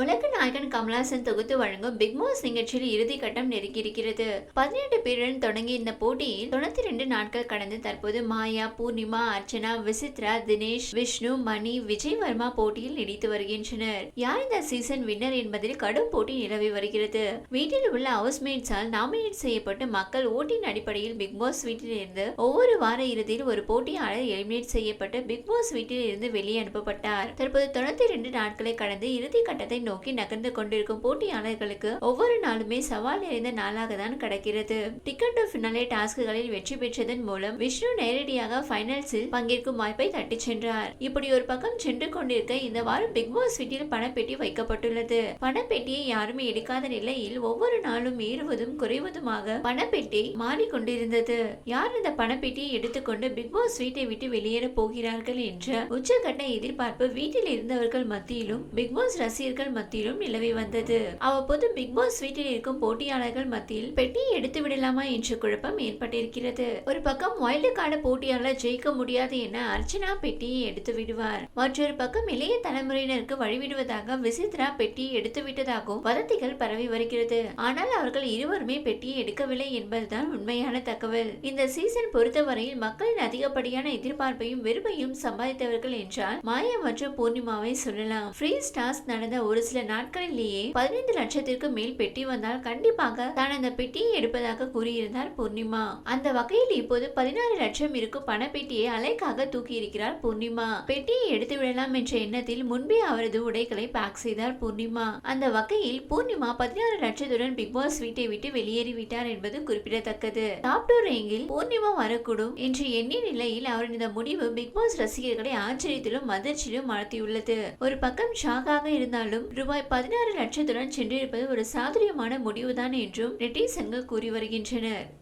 உலக நாயகன் கமலாசன் தொகுத்து வழங்கும் பிக் பாஸ் நிகழ்ச்சியில் இறுதி கட்டம் நெருங்கியிருக்கிறது. பதினெட்டு பேருடன் தொடங்கிய இந்த போட்டியில் தொண்ணூத்தி ரெண்டு நாட்கள் கடந்து தற்போது மாயா பூர்ணிமா அர்ச்சனா விசித்ரா தினேஷ் விஷ்ணு மணி விஜய் வர்மா போட்டியில் நீடித்து வருகின்றனர். யார் இந்த சீசன் வின்னர் என்பதில் கடும் போட்டி நிலவி வருகிறது. வீட்டில் உள்ள ஹவுஸ்மேட்ஸால் நாமினேட் செய்யப்பட்டு மக்கள் ஓட்டின் அடிப்படையில் பிக் பாஸ் வீட்டில் இருந்து ஒவ்வொரு வார இறுதியில் ஒரு போட்டியாளர் எலிமினேட் செய்யப்பட்டு பிக் பாஸ் வீட்டில் இருந்து வெளியே அனுப்பப்பட்டார். தற்போது தொண்ணூத்தி ரெண்டு நாட்களை கடந்து இறுதி கட்டத்தை நோக்கி நகர்ந்து கொண்டிருக்கும் போட்டியாளர்களுக்கு ஒவ்வொரு நாளுமே சவால் நிறைந்த நாளாக தான் கிடைக்கிறது. டிக்கெட் டு ஃபினாலே டாஸ்குகளில் வெற்றி பெற்றதன் மூலம் விஷ்ணு நேரடியாக ஃபைனல்ஸில் பங்கேற்கும் வாய்ப்பை தட்டி சென்றார். இப்படி ஒரு பக்கம் சென்று கொண்டிருக்க இந்த வாரம் பிக் பாஸ் வீட்டில் பணப்பெட்டி வைக்கப்பட்டுள்ளது. பணப்பெட்டியை யாருமே எடுக்காத நிலையில் ஒவ்வொரு நாளும் ஏறுவதும் குறைவதுமாக பணப்பெட்டி மாறிக்கொண்டிருந்தது. யார் இந்த பணப்பெட்டியை எடுத்துக்கொண்டு பிக் பாஸ் வீட்டை விட்டு வெளியேற போகிறார்கள் என்ற உச்சகட்ட எதிர்பார்ப்பு வீட்டில் இருந்தவர்கள் மத்தியிலும் பிக் பாஸ் ரசிகர்கள் மத்தியிலும் நிலவி வந்தது. அவ்வப்போது பிக் பாஸ் வீட்டில் இருக்கும் போட்டியாளர்கள் மத்தியில் பெட்டியை எடுத்து விடலாமா என்ற குழப்பம் ஏற்பட்டிருக்கிறது. ஒரு பக்கம் வைல்டு கார்டு போட்டியாளர் ஜெயிக்க முடியாது என அர்ச்சனா பெட்டியை எடுத்து விடுவார். மற்றொரு பக்கம் இளைய தலைமுறையினருக்கு வழிவிடுவதாக விசித்ரா பெட்டியை எடுத்து விட்டதாகவும் வதந்திகள் பரவி வருகிறது. ஆனால் அவர்கள் இருவருமே பெட்டியை எடுக்கவில்லை என்பதுதான் உண்மையான தகவல். இந்த சீசன் பொறுத்தவரையில் மக்களின் அதிகப்படியான எதிர்பார்ப்பையும் வெறுப்பையும் சம்பாதித்தவர்கள் என்றால் மாயா மற்றும் பூர்ணிமாவை சொல்லலாம். ஃப்ரீ ஸ்டார்ஸ் நடந்த ஒரு சில நாட்களிலேயே பதினைந்து லட்சத்திற்கு மேல் பெட்டி வந்தால் கண்டிப்பாக தான் அந்த பெட்டியை எடுப்பதாக கூறியிருந்தார் பூர்ணிமா. அந்த வகையில் இப்போது பதினாறு லட்சம் இருக்கும் பணப்பெட்டியை அலைக்காக தூக்கி இருக்கிறார் பூர்ணிமா. பெட்டியை எடுத்து விடலாம் என்ற எண்ணத்தில் முன்பே அவரது உடைகளை பேக் செய்தார் பூர்ணிமா. அந்த வகையில் பூர்ணிமா பதினாறு லட்சத்துடன் பிக் பாஸ் வீட்டை விட்டு வெளியேறிவிட்டார் என்பது குறிப்பிடத்தக்கது. டாப் டூ ரேங்கில் பூர்ணிமா வரக்கூடும் என்று எண்ணிய நிலையில் அவரின் இந்த முடிவு பிக் பாஸ் ரசிகர்களை ஆச்சரியத்திலும் அதிர்ச்சியிலும் ஆழ்த்தியுள்ளது. ஒரு பக்கம் ஷாக்காக இருந்தாலும் ரூபாய் பதினாறு லட்சத்துடன் சென்றிருப்பது ஒரு சாதுரியமான முடிவுதான் என்றும் நெட்டிசன்கள் கூறி வருகின்றனர்.